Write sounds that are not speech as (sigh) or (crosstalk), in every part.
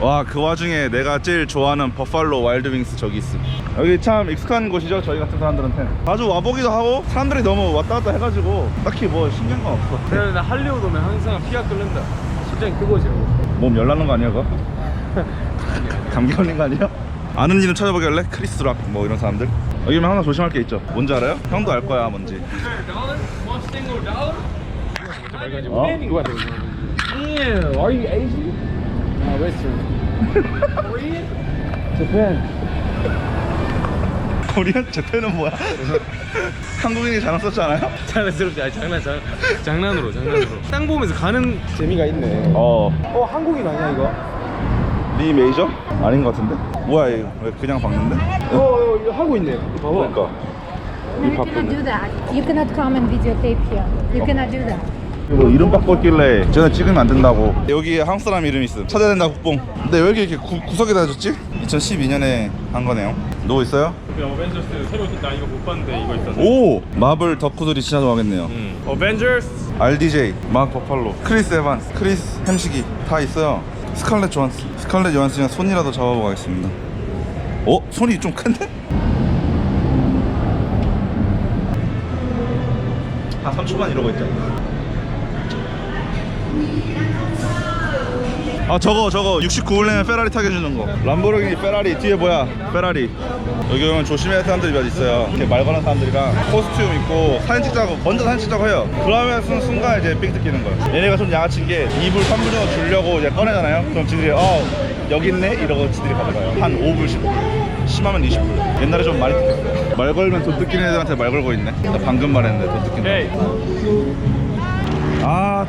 와 그 와중에 내가 제일 좋아하는 버팔로 와일드윙스 저기 있음. 여기 참 익숙한 곳이죠 저희 같은 사람들한테 자주 와보기도 하고 사람들이 너무 왔다 갔다 해가지고 딱히 뭐 신경 건 없어. 그래 나? 할리우드 오면 항상 피가 끓는다. 심장이 뜨거워지고 몸 열나는 거 아니야 그거? (laughs) 감기 걸린 거 아니야? 아는 이름 찾아보길래 크리스 락뭐 이런 사람들? 여기면 항상 조심할 게 있죠. 뭔지 알아요? 형도 알 거야 뭔지. 어? 누가 되는 Yeah, are you Asian? 아, Western. Korean? Japan. 코리안 제태는 뭐야? (laughs) 한국인이 잘안 썼지 않아요? 장난스럽지? 아니 장난 장 장난으로 (laughs) 장난으로. 땅 보면서 가는 재미가 있네. 어 어 한국인 아니야 이거? 리 메이저? 아닌 것 같은데? 뭐야 이거 왜 그냥 박는데? 어, 어 이거 하고 있네. 봐봐. 그러니까 No, you cannot do that. You cannot come and videotape here. You cannot do that. 이거 이름 바꿨길래 전에 찍으면 안 된다고 여기 한국 사람 이름 있음 찾아야 된다 국뽕 근데 왜 이렇게, 이렇게 구, 구석에다 해줬지? 2012년에 한 거네요 누구 있어요? 그 어벤져스 새로 나 이거 못 봤는데 이거 있었어. 오! 마블 덕후들이 진짜 좋아하겠네요 음. 어벤져스. RDJ, 마크 버팔로, 크리스 에반스, 크리스 햄식이 다 있어요 스칼렛 조한스 스칼렛 조한스랑 손이라도 잡아보고 가겠습니다 어? 손이 좀 큰데? 한 3초만 이러고 있자 아 저거 저거. 69홀레면 페라리 타게 해주는 거. 람보르기니 페라리. 뒤에 뭐야? 페라리. 여기 오면 조심해야 할 사람들이 몇 있어요. 이렇게 말 거는 사람들이랑 코스튬 입고 사진 찍자고 먼저 사진 찍자고 해요. 그러면 순 순간 이제 삑 느끼는 거예요. 얘네가 좀 양아친 게 2불 3불 정도 주려고 이제 꺼내잖아요. 그럼 지들이 어 여기 있네? 이러고 지들이 가져가요. 한 5불 10불. 심하면 20불. 옛날에 좀 많이 뜯겼어요. 말 걸면 돈 뜯기는 애들한테 말 걸고 있네. 나 방금 말했는데 돈. 아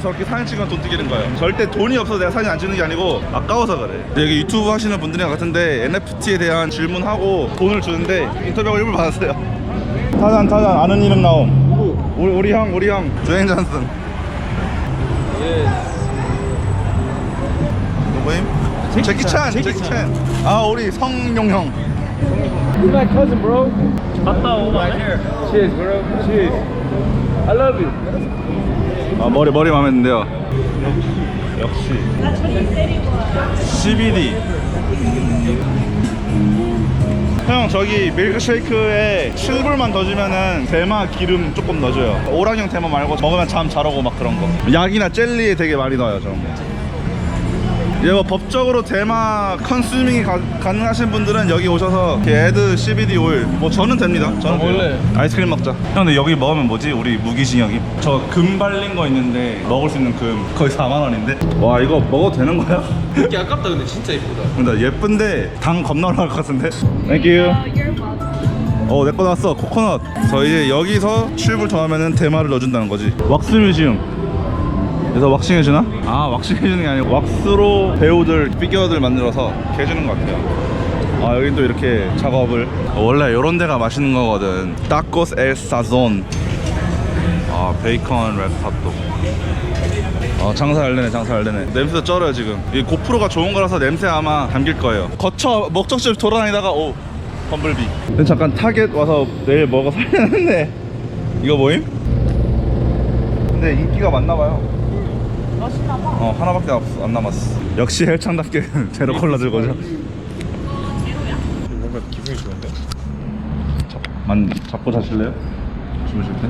저렇게 사진 찍으면 돈 뜯기는 거예요 절대 돈이 없어서 내가 사진 안 찍는 게 아니고 아까워서 그래 여기 유튜브 하시는 분들이랑 같은데 NFT에 대한 질문하고 돈을 주는데 인터뷰하고 일불 받았어요 타잔 타잔 아는 이름 나옴 우리, 우리 형 우리 형 드웨인 잔슨 예. 누구임? 제키 제키 찬 찬, 제키 제키 찬 아 우리 성용 형 He's my cousin, bro. 갔다 오. Right here. Cheers, bro. Cheers. I love you. 아 머리 머리 마음에 드는데요. 역시. CBD 형 저기 밀크쉐이크에 7불만 더 주면은 대마 기름 조금 넣어줘요. 오랑형 대마 말고 먹으면 잠 잘 오고 막 그런 거. 약이나 젤리에 되게 많이 넣어요 저런 거 이제 뭐 법적으로 대마 컨슈밍이 가, 가능하신 분들은 여기 오셔서 이렇게 애드 CBD 오일 뭐 저는 됩니다. 저는 어, 원래. 아이스크림 먹자. 형 근데 여기 먹으면 뭐지? 우리 무기징역이? 저 금 발린 거 있는데 먹을 수 있는 금 거의 4만 원인데. 와 이거 먹어도 되는 거야? 이게 아깝다 근데 진짜 이쁘다. (laughs) 근데 예쁜데 당 겁나 올라갈 것 같은데? 땡큐. 어 내거 나왔어. 코코넛. 저 이제 여기서 7불 더하면은 대마를 넣어준다는 거지. 왁스 뮤지엄 그래서 왁싱 해주나? 아 왁싱 해주는 게 아니고 왁스로 배우들 피규어들 만들어서 이렇게 해주는 것 같아요. 아 여긴 또 이렇게 작업을. 어, 원래 이런 데가 맛있는 거거든. 엘 사존 아 베이컨 랩핫도 어 장사 잘 되네 장사 잘 되네. 냄새도 쩔어요 지금. 이 고프로가 좋은 거라서 냄새 아마 담길 거예요. 거쳐 목적지를 돌아다니다가 오 험블비. 근데 잠깐 타겟 와서 내일 먹어 (laughs) 살려는데 이거 뭐임? 근데 인기가 많나봐요 어 하나밖에 없, 안 남았어 역시 헬창답게 (laughs) 제로 콜라 들고죠 뭔가 기분이 좋은데? 잡, 만, 잡고 자실래요? 주무실 때?